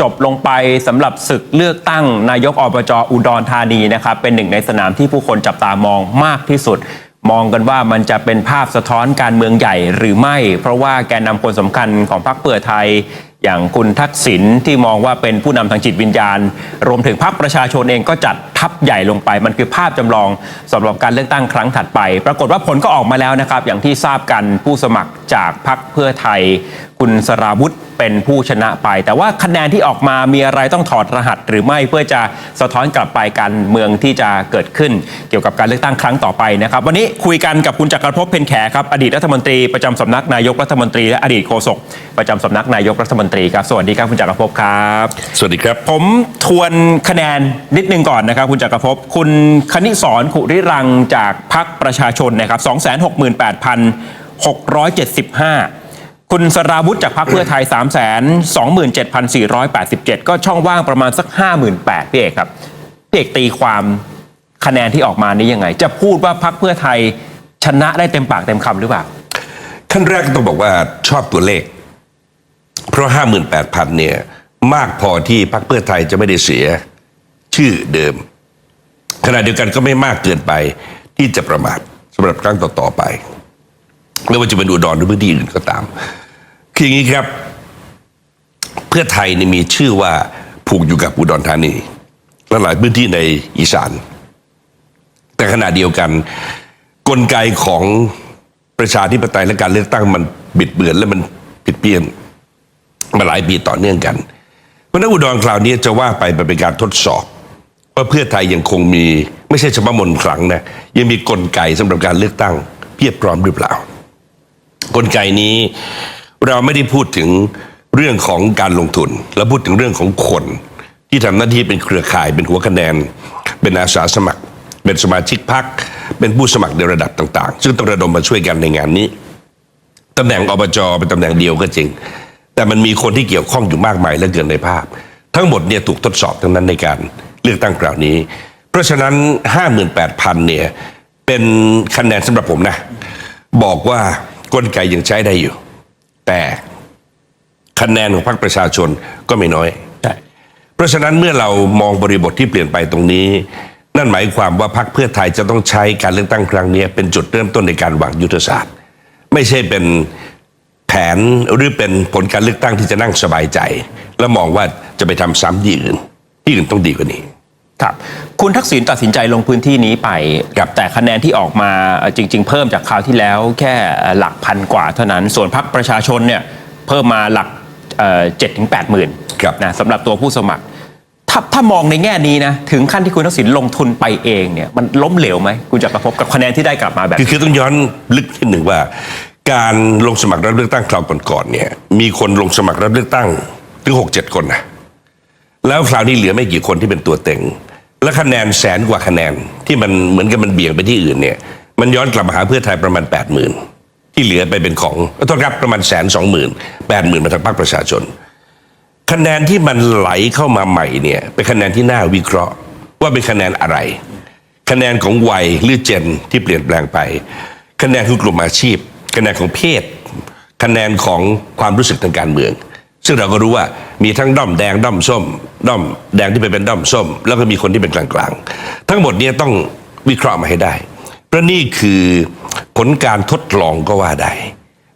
จบลงไปสำหรับศึกเลือกตั้งนายกอบจอุดรธานีนะครับ เป็นหนึ่งในสนามที่ผู้คนจับตามองมากที่สุด มองกันว่ามันจะเป็นภาพสะท้อนการเมืองใหญ่หรือไม่ เพราะว่าแกนนำคนสำคัญของพรรคเพื่อไทย อย่างคุณทักษิณที่มองว่าเป็นผู้นำทางจิตวิญญาณ รวมถึงพรรคประชาชนเองก็จัดทัพใหญ่ลงไป มันคือภาพจำลองสำหรับการเลือกตั้งครั้งถัดไป ปรากฏว่าผลก็ออกมาแล้วนะครับ อย่างที่ทราบกันผู้สมัครจากพรรคเพื่อไทยคุณสราวุธเป็นผู้ชนะไป แต่ว่าคะแนนที่ออกมามีอะไรต้องถอดรหัสหรือไม่เพื่อจะสะท้อนกลับไปการเมืองที่จะเกิดขึ้น เกี่ยวกับการเลือกตั้งครั้งต่อไปนะครับ วันนี้คุยกันกับคุณจักรภพเพ็ญแขครับอดีตรัฐมนตรีประจำสำนักนายกรัฐมนตรีและอดีตโฆษกประจำสำนักนายกรัฐมนตรีครับสวัสดีครับคุณจักรภพครับ สวัสดีครับ ผมทวนคะแนนนิดนึงก่อนนะครับ คุณจักรภพคุณคณิสรขุริรังจากพรรคประชาชนนะครับ268,675 คุณสราวุธจากพรรคเพื่อไทย 327,487 ก็ช่องว่างประมาณสัก 58,000พี่เอกครับพี่เอกตีความคะแนนที่ออกมานี้ยังไง จะพูดว่าพรรคเพื่อไทยชนะได้เต็มปากเต็มคำหรือเปล่า ขั้นแรกต้องบอกว่าชอบตัวเลข เพราะ 58,000เนี่ยมากพอที่พรรคเพื่อไทยจะไม่ได้เสียชื่อเดิม ขณะเดียวกันก็ไม่มากเกินไปที่จะประมาทสำหรับครั้งต่อๆไป ไม่ว่าจะเป็นอุดรหรือพื้นที่อื่นก็ตาม คืออย่างนี้ครับ เพื่อไทยนี่มีชื่อว่าผูกอยู่กับอุดรธานีและหลายพื้นที่ในอีสาน แต่ขณะเดียวกัน กลไกของประชาธิปไตยและการเลือกตั้งมันบิดเบือนและมันผิดเพี้ยนมาหลายปีต่อเนื่องกัน เพราะฉะนั้นอุดรคราวนี้จะว่าไปมันเป็นการทดสอบ ว่าเพื่อไทยยังคงมีไม่ใช่เฉพาะมนต์ขลังนะยังมีกลไกสำหรับการเลือกตั้ง เพียบพร้อมหรือเปล่า กลไกนี้ เราไม่ได้พูดถึงเรื่องของการลงทุนเราพูดถึงเรื่องของคน ที่ทำหน้าที่เป็นเครือข่ายเป็นหัวคะแนน เป็นอาสาสมัคร เป็นสมาชิกพรรคเป็นผู้สมัครในระดับต่าง ๆ ซึ่งต้องระดมมาช่วยกันในงานนี้ตำแหน่งอบจเป็นตำแหน่งเดียวก็จริง แต่มันมีคนที่เกี่ยวข้องอยู่มากมายเหลือเกินในภาพ ทั้งหมดเนี่ยถูกทดสอบทั้งนั้นในการเลือกตั้งคราวนี้ เพราะฉะนั้น 58,000เนี่ยเป็นคะแนนสำหรับผมนะ บอกว่า กลไกยังใช้ได้อยู่ แต่คะแนนของพรรคประชาชนก็ไม่น้อย เพราะฉะนั้นเมื่อเรามองบริบทที่เปลี่ยนไปตรงนี้ นั่นหมายความว่าพรรคเพื่อไทยจะต้องใช้การเลือกตั้งครั้งนี้ เป็นจุดเริ่มต้นในการวางยุทธศาสตร์ ไม่ใช่เป็นแผนหรือเป็นผลการเลือกตั้งที่จะนั่งสบายใจ แล้วมองว่าจะไปทำซ้ำที่อื่นที่อื่นต้องดีกว่านี้ ครับคุณทักษิณตัดสินใจลงพื้นที่นี้ไปครับแต่คะแนนที่ออกมาเอ่อจริง ๆ เพิ่มจากคราวที่แล้วแค่หลักพันกว่าเท่านั้น ส่วนพรรคประชาชนเนี่ยเพิ่มมาหลักเจ็ดถึงแปดหมื่นครับนะสำหรับตัวผู้สมัคร ถ้าถ้ามองในแง่นี้นะถึงขั้นที่คุณทักษิณลงทุนไปเองเนี่ยมันล้มเหลวไหมคุณจะกระพบกับคะแนนที่ได้กลับมาแบบคือคือต้องย้อนลึกนิดหนึ่งว่า การลงสมัครรับเลือกตั้งคราวก่อนๆเนี่ยมีคนลงสมัครรับเลือกตั้งถึงหกเจ็ดคนนะแล้วคราวนี้เหลือไม่กี่คนที่เป็นตัวเต็ง และคะแนนแสนกว่าคะแนนที่มันเหมือนกับมันเบี่ยงไปที่อื่นเนี่ย มันย้อนกลับมาหาเพื่อไทยประมาณ8ปดหมื่นที่เหลือไปเป็นของขอโทษครับประมาณแสนสองหมื่นแปดหมื่นมาทางพรรคประชาชน คะแนนที่มันไหลเข้ามาใหม่เนี่ยเป็นคะแนนที่น่าวิเคราะห์ ว่าเป็นคะแนนอะไร คะแนนของวัยหรือเจนที่เปลี่ยนแปลงไป คะแนนคือกลุ่มอาชีพ คะแนนของเพศ คะแนนของความรู้สึกทางการเมือง ซึ่งเราก็รู้ว่ามีทั้งด้อมแดงด้อมส้ม ด้อมแดงที่ไปเป็นด้อมส้ม แล้วก็มีคนที่เป็นกลางๆ ทั้งหมดนี้ต้องวิเคราะห์มาให้ได้เพราะนี่คือผลการทดลองก็ว่าได้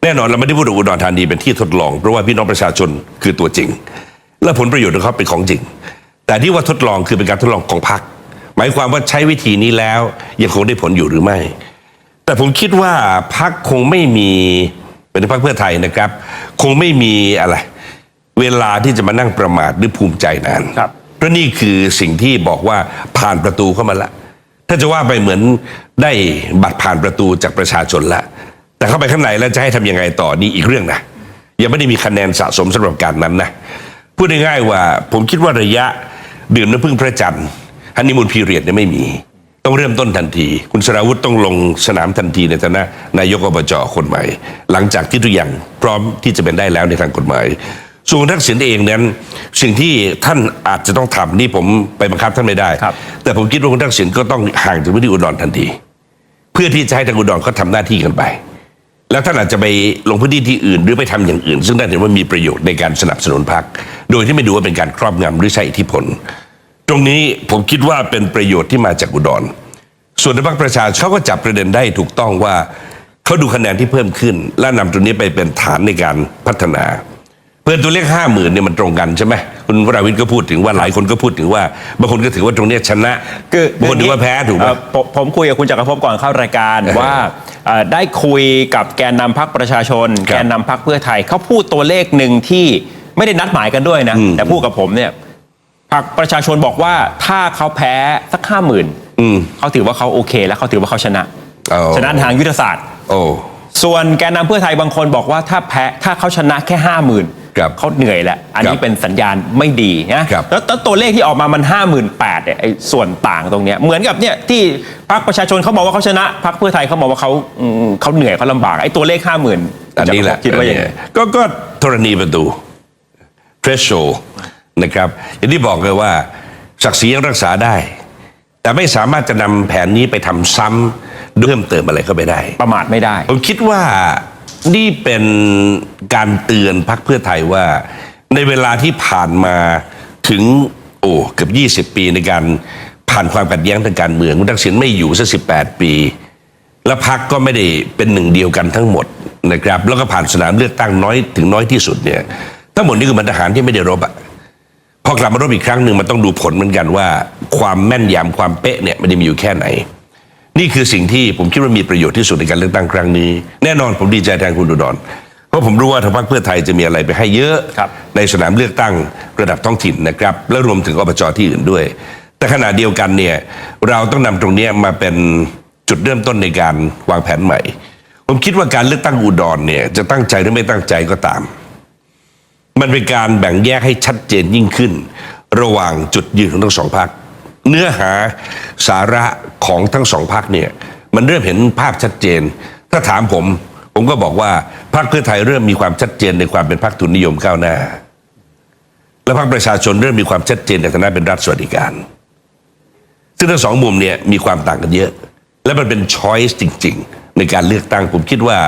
แน่นอนเราไม่ได้พูดถึงอุดรธานีเป็นที่ทดลองเพราะว่าพี่น้องประชาชนคือตัวจริง และผลประโยชน์ของเขาเป็นของจริง แต่ที่ว่าทดลองคือเป็นการทดลองของพรรคหมายความว่าใช้วิธีนี้แล้วยังคงได้ผลอยู่หรือไม่ แต่ผมคิดว่าพรรคคงไม่มีเป็นพรรคเพื่อไทยนะครับ คงไม่มีอะไร เวลาที่จะมานั่งประมาทหรือภูมิใจนานครับเพราะนี่คือสิ่งที่บอกว่าผ่านประตูเข้ามาละถ้าจะว่าไปเหมือนได้บัตรผ่านประตูจากประชาชนละแต่เข้าไปข้างในแล้วจะให้ทำยังไงต่อนี่อีกเรื่องนะยังไม่ได้มีคะแนนสะสมสำหรับการนั้นนะพูดง่ายๆว่า ผมคิดว่าระยะดื่มน้ำพึ่งพระจันทร์ฮันนีมูนพีเรียดเนี่ยไม่มี ต้องเริ่มต้นทันที คุณสราวุธต้องลงสนามทันทีในฐานะนายกอบจคนใหม่ หลังจากที่ทุกอย่างพร้อมที่จะเป็นได้แล้วในทางกฎหมาย ส่วนคุณทักษิณเองนั้นสิ่งที่ท่านอาจจะต้องทำนี่ผมไปบังคับท่านไม่ได้ครับแต่ผมคิดว่าคุณทักษิณก็ต้องห่างจากพื้นที่อุดรทันที เพื่อที่จะให้ทางอุดรเขาทำหน้าที่กันไป แล้วท่านอาจจะไปลงพื้นที่ที่อื่นหรือไปทำอย่างอื่น ซึ่งท่านเห็นว่ามีประโยชน์ในการสนับสนุนพรรคโดยที่ไม่ดูว่าเป็นการครอบงำหรือใช้อิทธิพล ตรงนี้ผมคิดว่าเป็นประโยชน์ที่มาจากอุดร ส่วนในพรรคประชาชนเขาก็จับประเด็นได้ถูกต้องว่าเขาดูคะแนนที่เพิ่มขึ้น และนำตรงนี้ไปเป็นฐานในการพัฒนา เพื่อนตัวเลขห้าหมื่นเนี่ยมันตรงกันใช่ไหมคุณวราวิทย์ก็พูดถึงว่าหลายคนก็พูดถึงว่าบางคนก็ถือว่าตรงเนี้ยชนะคือบางคนถือว่าแพ้ถูกไหม เอ่อผมผมคุยกับคุณจักรภพก่อนเข้ารายการว่าเอ่อได้คุยกับแกนนำพักประชาชน ครับแกนนำพักเพื่อไทยเขาพูดตัวเลขหนึ่งที่ไม่ได้นัดหมายกันด้วยนะ อืม แต่พูดกับผมเนี่ยพักประชาชนบอกว่าถ้าเขาแพ้สักห้าหมื่นอืม เขาถือว่าเขาโอเค แล้วเขาถือว่าเขาชนะ เอา ชนะทางยุทธศาสตร์ โอ้ ส่วนแกนนำเพื่อไทยบางคนบอกว่าถ้าแพ้ถ้าเขาชนะแค่ห้าหมื่น ครับเขาเหนื่อยแล้วอันนี้ครับเป็นสัญญาณไม่ดีนะครับแล้วแล้วตัวเลขที่ออกมามันห้าหมื่นแปดเนี่ยไอ้ส่วนต่างตรงเนี้ยเหมือนกับเนี่ยที่พรรคประชาชนเขาบอกว่าเขาชนะพรรคเพื่อไทยเขาบอกว่าเขาอืมเขาเหนื่อยเขาลำบากไอ้ตัวเลขห้าหมื่นอันนี้แหละคิดว่าอย่างไง ก็ก็ธรณีประตู threshold นะครับ อย่างที่บอกเลยว่า ศักดิ์ศรียังรักษาได้ แต่ไม่สามารถจะนำแผนนี้ไปทำซ้ำด้วยเพิ่มเติมอะไรเข้าไปได้ ประมาทไม่ได้ ผมคิดว่า นี่เป็นการเตือนพรรคเพื่อไทยว่า ในเวลาที่ผ่านมาถึงโอ้เกือบ20 ปีในการผ่านความขัดแย้งทางการเมืองคุณทักษิณไม่อยู่สัก18ปี และพรรคก็ไม่ได้เป็นหนึ่งเดียวกันทั้งหมดนะครับ แล้วก็ผ่านสนามเลือกตั้งน้อยถึงน้อยที่สุดเนี่ยทั้งหมดนี่คือมันทหารที่ไม่ได้รบอะพอกลับมารบอีกครั้งหนึ่งมันต้องดูผลเหมือนกันว่า ความแม่นยำความเป๊ะเนี่ยมันจะมีอยู่แค่ไหน นี่คือสิ่งที่ผมคิดว่ามีประโยชน์ที่สุดในการเลือกตั้งครั้งนี้ แน่นอนผมดีใจแทนคุณอุดรเพราะผมรู้ว่าทางพรรคเพื่อไทยจะมีอะไรไปให้เยอะครับในสนามเลือกตั้งระดับท้องถิ่นนะครับ และรวมถึงอบจที่อื่นด้วย แต่ขณะเดียวกันเนี่ยเราต้องนำตรงเนี้ยมาเป็นจุดเริ่มต้นในการวางแผนใหม่ ผมคิดว่าการเลือกตั้งอุดรเนี่ยจะตั้งใจหรือไม่ตั้งใจก็ตาม มันเป็นการแบ่งแยกให้ชัดเจนยิ่งขึ้น ระหว่างจุดยืนของทั้งสองพัก เนื้อหาสาระของทั้งสองพักเนี่ยมันเริ่มเห็นภาพชัดเจน ถ้าถามผม ผมก็บอกว่าพรรคเพื่อไทยเริ่มมีความชัดเจนในความเป็นพรรคทุนนิยมก้าวหน้า และพรรคประชาชนเริ่มมีความชัดเจนในฐานะเป็นรัฐสวัสดิการ ซึ่งทั้งสองมุมเนี่ยมีความต่างกันเยอะ และมันเป็นช้อยส์จริง ๆ ในการเลือกตั้งผมคิดว่า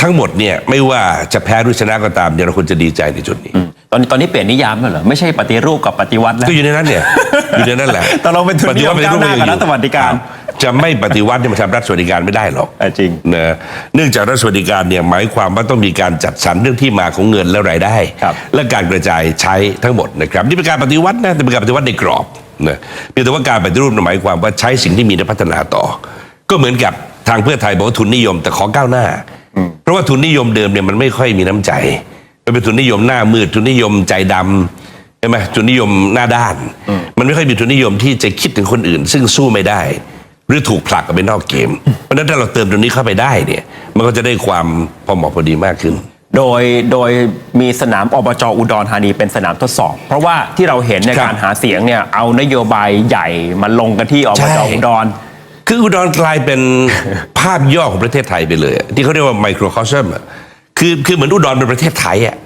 ทั้งหมดเนี่ยไม่ว่าจะแพ้หรือชนะก็ตามเดี๋ยวเราควรจะดีใจในจุดนี้ ตอนนี้ตอนนี้เปลี่ยนนิยามแล้วเหรอไม่ใช่ปฏิรูปกับปฏิวัติแล้ว ก็อยู่ในนั้นเนี่ยอยู่ในนั้นแหละตกลงเป็นทุนนิยมปฏิก้าวหน้ากับรัฐสวัสดิการ จะไม่ปฏิวัติเนี่ยมาทำรัฐสวัสดิการไม่ได้หรอกเออจริงนะเนื่องจากรัฐสวัสดิการเนี่ยหมายความว่าต้องมีการจัดสรรเรื่องที่มาของเงินและรายได้ครับและการกระจายใช้ทั้งหมดนะครับนี่เป็นการปฏิวัตินะแต่เป็นการปฏิวัติในกรอบนะเพียงแต่ว่าการปฏิรูปหมายความว่าใช้สิ่งที่มีและพัฒนาต่อ ก็เหมือนกับทางเพื่อไทยบอกว่าทุนนิยมแต่ขอก้าวหน้า เพราะว่าทุนนิยมเดิมเนี่ยมันไม่ค่อยมีน้ำใจมัน เป็นทุนนิยมหน้ามืดทุนนิยมใจดำใช่ไหมทุนนิยมหน้าด้าน มันไม่ค่อยมีทุนนิยมที่จะคิดถึงคนอื่น ซึ่งสู้ไม่ได้ หรือถูกผลักออกไปนอกเกม เพราะฉะนั้นถ้าเราเติมตรงนี้เข้าไปได้เนี่ย มันก็จะได้ความพอเหมาะพอดีมากขึ้นโดยโดยมีสนามอบจอุดรธานีเป็นสนามทดสอบ เพราะว่าที่เราเห็นในครับการหาเสียงเนี่ยเอานโยบายใหญ่มาลงกันที่อบใช่จอุดร คืออุดรกลายเป็นภาพย่อของประเทศไทยไปเลยอะที่เขาเรียกว่าไมโครคอสมคือคือเหมือนอุดรเป็นประเทศไทยอะ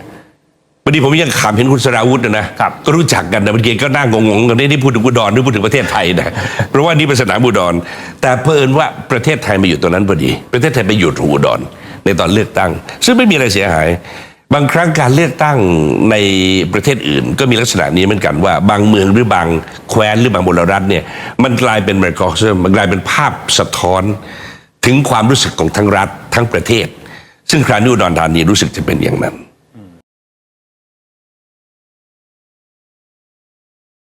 พอดีผมยังขำเห็นคุณสราวุธนะนะครับก็รู้จักกันนะเมื่อกี้ก็นั่งงงๆกันนี่ที่พูดถึงอุดรหรือพูดถึงประเทศไทยนะเพราะว่านี่เป็นสนามอุดร แต่เพิ่นว่าประเทศไทยมาอยู่ตรงนั้นพอดี ประเทศไทยไปอยู่ถูกอุดรในตอนเลือกตั้ง ซึ่งไม่มีอะไรเสียหาย บางครั้งการเลือกตั้งในประเทศอื่น ก็มีลักษณะนี้เหมือนกันว่า บางเมืองหรือบางแคว้นหรือบางมลรัฐเนี่ยมันกลายเป็นไมโครโคสมมันกลายเป็นภาพสะท้อนถึงความรู้สึกของทั้งรัฐทั้งประเทศ ซึ่งคราวนี้อุดรธานีรู้สึกจะเป็นอย่างนั้น